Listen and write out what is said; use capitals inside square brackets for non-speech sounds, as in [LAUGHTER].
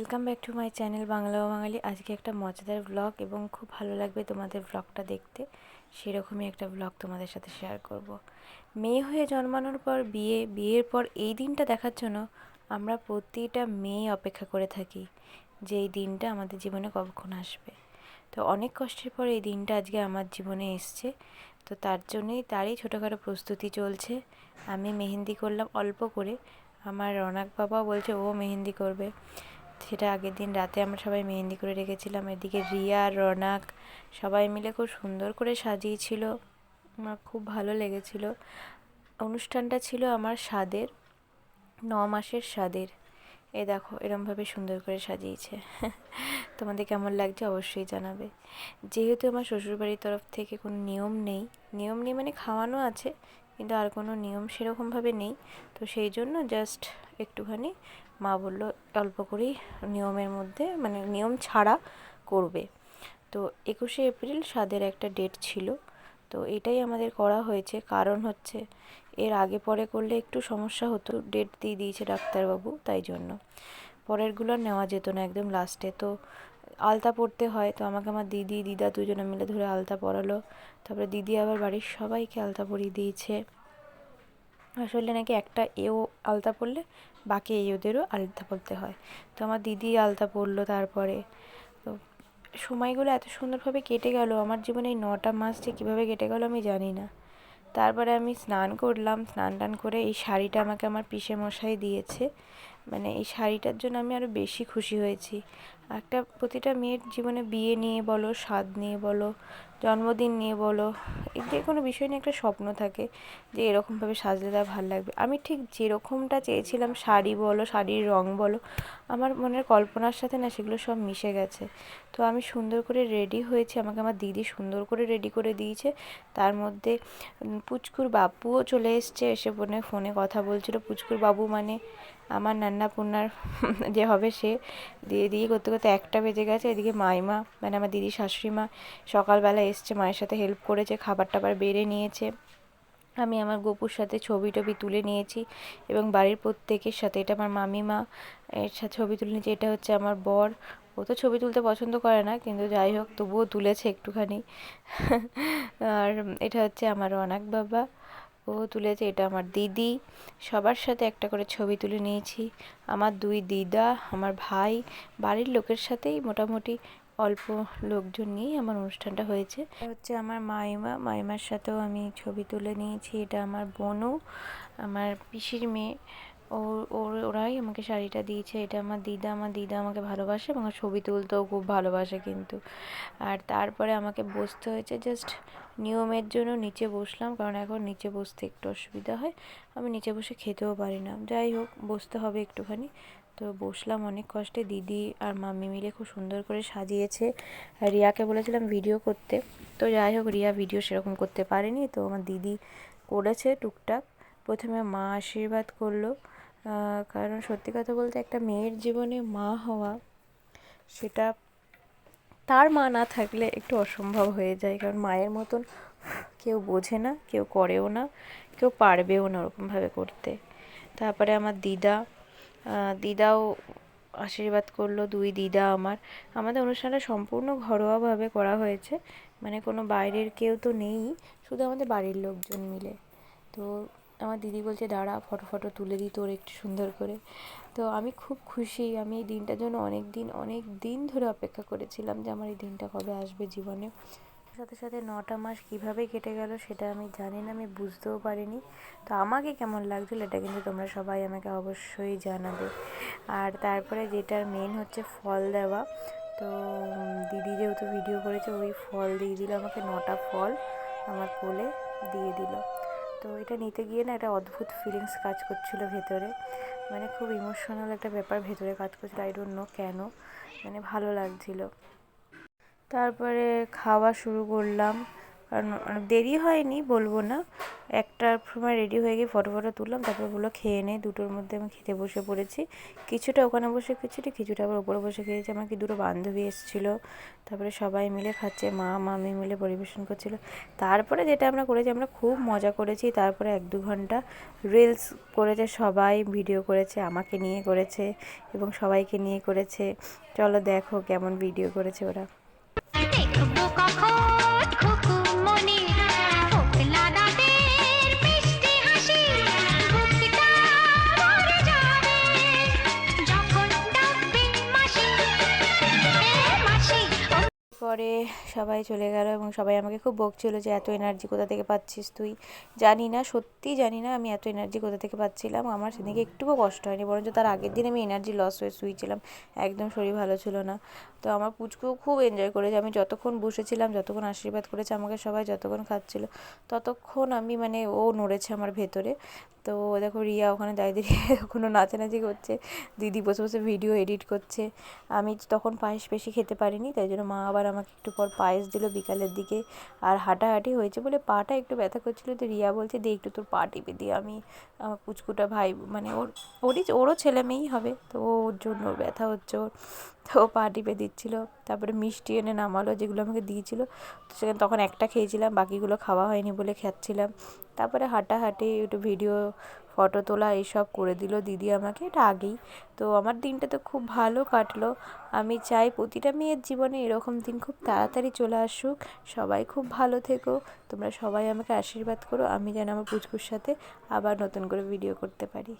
Welcome back to my channel Bangla Bangali আজকে একটা মজাদার ব্লগ এবং খুব ভালো লাগবে তোমাদের ব্লগটা দেখতে। সেরকমই একটা ব্লগ তোমাদের সাথে শেয়ার করব। মেয়ে হয়ে জন্মানোর পর, বিয়ে, বিয়ের পর এই দিনটা দেখার জন্য আমরা প্রতিটা মেয়ে অপেক্ষা করে থাকি যে এই দিনটা আমাদের জীবনে কখন আসবে। তো অনেক কষ্টের পর এই দিনটা আজকে আমার জীবনে এসছে। তো তার জন্যই তারই ছোটোখাটো প্রস্তুতি চলছে। আমি মেহেন্দি করলাম অল্প করে। আমার রনাক বাবাও বলছে, ও মেহেন্দি করবে। সেটা আগের দিন, রাতে আমরা সবাই মেহেন্দি করে রেখেছিলাম। এদিকে রিয়া, রনাক সবাই মিলে খুব সুন্দর করে সাজিয়েছিল। আমার খুব ভালো লেগেছিল। অনুষ্ঠানটা ছিল আমার স্বাদের, ন মাসের স্বাদের। এ দেখো, এরমভাবে সুন্দর করে সাজিয়েছে। [LAUGHS] তোমাদের কেমন লাগছে অবশ্যই জানাবে। যেহেতু আমার শ্বশুরবাড়ির তরফ থেকে কোনো নিয়ম নেই নিয়ম নেই মানে খাওয়ানো আছে কিন্তু আর কোনো নিয়ম সেরকমভাবে নেই। তো সেই জন্য জাস্ট একটুখানি মা বলল, অল্প করেই নিয়মের মধ্যে মানে নিয়ম ছাড়া করবে। তো একুশে এপ্রিল স্বাদের একটা ডেট ছিল। তো এটাই আমাদের করা হয়েছে। কারণ হচ্ছে, এর আগে পরে করলে একটু সমস্যা হতো। ডেট দিয়ে দিয়েছে ডাক্তারবাবু, তাই জন্য। পরেরগুলো নেওয়া যেত না একদম লাস্টে তো আলতা পরতে হয়, তো আমাকে আমার দিদি, দিদা দুজনে মিলে ধরে আলতা পরালো। তারপরে দিদি আবার বাড়ির সবাইকে আলতা পরিয়ে দিয়েছে। আসলে নাকি একটা এও আলতা পরলে বাকি এওদেরও আলতা পরতে হয়। তো আমার দিদি আলতা পরলো তারপরে। তো সময়গুলো এত সুন্দরভাবে কেটে গেল, আমার জীবনে এই নটা মাস যে কীভাবে কেটে গেলো আমি জানি না। তারপরে আমি স্নান করলাম, স্নান টান করে এই শাড়িটা আমাকে আমার পিসে মশাই দিয়েছে। মানে এই শাড়িটার জন্য আমি আরও বেশি খুশি হয়েছি। একটা প্রতিটা মেয়ের জীবনে বিয়ে নিয়ে বলো, স্বাদ নিয়ে বলো, জন্মদিন নিয়ে বলো যে কোনো বিষয় নিয়ে একটা স্বপ্ন থাকে যে এরকমভাবে সাজলে তার ভালো লাগবে। আমি ঠিক যেরকমটা চেয়েছিলাম, শাড়ি বলো, শাড়ির রঙ বলো, আমার মনের কল্পনার সাথে না সেগুলো সব মিশে গেছে। তো আমি সুন্দর করে রেডি হয়েছি, আমাকে আমার দিদি সুন্দর করে রেডি করে দিয়েছে। তার মধ্যে পুচকুর বাপুও চলে এসছে, এসে ফোনে ফোনে কথা বলছিল। পুচকুর বাবু মানে আমার নান্না পুন্নার যে হবে সে, দিয়ে দিয়ে করতে করতে একটা বেজে গেছে, এদিকে মাইমা মানে আমার দিদি শাশুড়ি মা সকালবেলা এসছে, মায়ের সাথে হেল্প করেছে, খাবার টাবার বেড়ে নিয়েছে। আমি আমার গপুর সাথে ছবি টবি তুলে নিয়েছি এবং বাড়ির প্রত্যেকের সাথে, এটা আমার মামিমা, এর সাথে ছবি তুলে নিয়েছি, এটা হচ্ছে আমার বর। ও তো ছবি তুলতে পছন্দ করে না, কিন্তু যাই হোক, তবুও তুলেছে একটুখানি। আর এটা হচ্ছে আমার অনাক বাবা। ও তুলেছে, এটা আমার দিদি। সবার সাথে একটা করে ছবি তুলে নিয়েছি। আমার দুই দিদা, আমার ভাই, বাড়ির লোকের সাথেই মোটামুটি অল্প লোকজন নিয়েই আমার অনুষ্ঠানটা হয়েছে। হচ্ছে আমার মাইমা। মাইমার সাথেও আমি ছবি তুলে নিয়েছি। এটা আমার বোনও আমার পিসির মেয়ে। ওর ওরাই আমাকে শাড়িটা দিয়েছে। এটা আমার দিদা আমার দিদা আমাকে ভালোবাসে এবং ছবি তুলতেও খুব ভালোবাসে কিন্তু। আর তারপরে আমাকে বসতে হয়েছে জাস্ট নিয়মের জন্য নিচে বসলাম, কারণ এখন নিচে বসতে একটু অসুবিধা হয়। আমি নিচে বসে খেতেও পারি না। যাই হোক, বসতে হবে একটুখানি। তো বসলাম অনেক কষ্টে। দিদি আর মাম্মি মিলে খুব সুন্দর করে সাজিয়েছে। রিয়াকে বলেছিলাম ভিডিও করতে। তো যাই হোক, রিয়া ভিডিও সেরকম করতে পারেনি। তো আমার দিদি করেছে টুকটাক। প্রথমে মা আশীর্বাদ করল। কারণ সত্যি কথা বলতে একটা মেয়ের জীবনে মা হওয়া, সেটা তার মা না থাকলে একটু অসম্ভব হয়ে যায়। কারণ মায়ের মতন কেউ বোঝে না, কেউ করেও না, কেউ পারবেও না ওরকমভাবে করতে। তারপরে আমার দিদা দিদাও আশীর্বাদ করল, দুই দিদা আমার। আমাদের অনুষ্ঠানটা সম্পূর্ণ ঘরোয়াভাবে করা হয়েছে। মানে কোনো বাইরের কেউ তো নেই, শুধু আমাদের বাড়ির লোকজন মিলে। তো আমার দিদি বলছে, দাঁড়া, ফটো ফটো তুলে দিই তোর একটু সুন্দর করে। তো আমি খুব খুশি। আমি এই দিনটার জন্য অনেক দিন অনেক দিন ধরে অপেক্ষা করেছিলাম যে আমার এই দিনটা কবে আসবে জীবনে। সাথে সাথে নটা মাস কীভাবে কেটে গেল সেটা আমি জানি না, আমি বুঝতেও পারিনি। তো আমাকে কেমন লাগছিল এটা কিন্তু তোমরা সবাই আমাকে অবশ্যই জানাবে। আর তারপরে যেটার মেন হচ্ছে ফল দেওয়া। তো দিদি যেহেতু ভিডিও করেছে, ওই ফল দিয়ে দিল, আমাকে নটা ফল আমার কোলে দিয়ে দিল। তো এটা নিতে গিয়ে না একটা অদ্ভুত ফিলিংস কাজ করছিল ভেতরে। মানে খুব ইমোশনাল একটা ব্যাপার ভেতরে কাজ করছিল আই ডোন্ট নো কেন। মানে ভালো লাগছিল। তারপরে খাওয়া শুরু করলাম। কারণ অনেক দেরি হয়নি, বলব না। একটার সময় রেডি হয়ে গিয়ে ফটো ফটো তুললাম, তারপর বলল খেয়ে নে, দুটোর মধ্যে আমি খেতে বসে পড়েছি। কিছুটা ওখানে বসে কিছুটা কিছুটা আবার ওপরে বসে খেয়েছি। আমার কি দুটো বান্ধবী এসেছিল, তারপরে সবাই মিলে খাচ্ছে, মা, মামি মিলে পরিবেশন করছিল। তারপরে যেটা আমরা করেছি, আমরা খুব মজা করেছি। তারপরে এক দু ঘণ্টা রিলস করেছে সবাই ভিডিও করেছে, আমাকে নিয়ে করেছে এবং সবাইকে নিয়ে করেছে। চলো দেখো কেমন ভিডিও করেছে ওরা। পরে সবাই চলে গেল এবং সবাই আমাকে খুব বকছিল যে এত এনার্জি কোথা থেকে পাচ্ছিস তুই? জানি না, সত্যিই জানি না আমি এত এনার্জি কোথা থেকে পাচ্ছিলাম। আমার সেদিকে একটুও কষ্ট হয়নি, বরঞ্চ তার আগের দিন আমি এনার্জি লস হয়ে শুয়েছিলাম। একদম শরীর ভালো ছিল না। তো আমার পুচকুও খুব এনজয় করেছে। আমি যতক্ষণ বসেছিলাম, যতক্ষণ আশীর্বাদ করেছে আমাকে সবাই যতক্ষণ খাচ্ছিল, ততক্ষণ আমি মানে ও নড়েছে আমার ভেতরে। তো দেখো রিয়া ওখানে দাঁড়িয়ে দাঁড়িয়ে [LAUGHS] এখনও নাচানাচি করছে। দিদি বসে বসে ভিডিও এডিট করছে। আমি তখন পায়েস বেশি খেতে পারিনি, তাই জন্য মা আবার আমাকে একটু পর পায়েস দিল বিকালের দিকে। আর হাঁটাহাঁটি হয়েছে বলে পাটা একটু ব্যথা করছিল, তো রিয়া বলছে, দে একটু তোর পা টিপে দিয়ে আমি আমার পুচকুটা ভাই মানে ওর, ওরই, ওরও ছেলে মেয়েই হবে। তো ওর জন্য ব্যথা হচ্ছে ওর। তো পা টিপে দিচ্ছিল, তারপরে মিষ্টি এনে নামালো যেগুলো আমাকে দিয়েছিলো। তো সেখানে তখন একটা খেয়েছিলাম, বাকিগুলো খাওয়া হয়নি বলে খাচ্ছিলাম। তারপরে হাঁটাহাঁটি, একটু ভিডিও, ফটো তোলা এইসব করে দিল দিদি আমাকে, এটা আগেই। তো আমার দিনটা তো খুব ভালো কাটলো। আমি চাই প্রতিটা মেয়ের জীবনে এরকম দিন খুব তাড়াতাড়ি চলে আসুক। সবাই খুব ভালো থেকো। তোমরা সবাই আমাকে আশীর্বাদ করো। আমি যেন আমার পুচকুর সাথে আবার নতুন করে ভিডিও করতে পারি।